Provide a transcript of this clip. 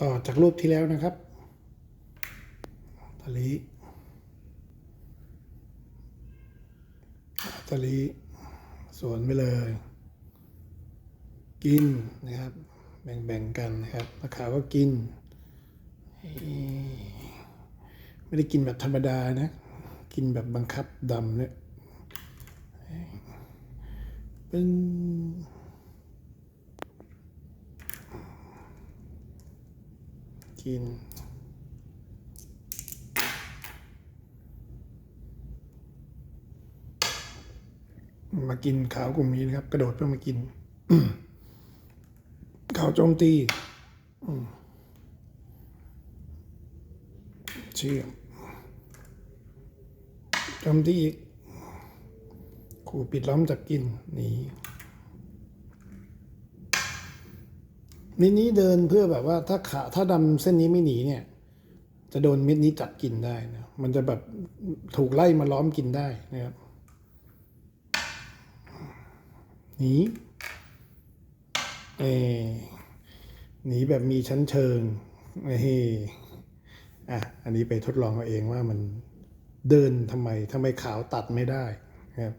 ต่อจากรูปที่แล้วนะครับตะลีตะลีสวนไปเลย กินนะครับ แบ่งๆกันนะครับราคาก็กิน ไม่ได้กินแบบธรรมดานะ กินแบบบังคับดำเนี่ยปึ้ง กิน มากินขาวกลุ่มนี้นะครับ กระโดดเพื่อมากินขาวโจมตีเชื่อมโจมตีอีกขู่ปิดล้อมจับกินหนี มิดนี้เดินเพื่อแบบว่าถ้าขาถ้าดำเส้นนี้ไม่หนีเนี่ย จะโดนมิดนี้จับกินได้นะ มันจะแบบถูกไล่มาล้อมกินได้นะครับหนีเออหนีแบบมีชั้นเชิงเออะอันนี้ไปทดลองเอาเองว่ามันเดินทำไมทำไมขาวตัดไม่ได้นะครับ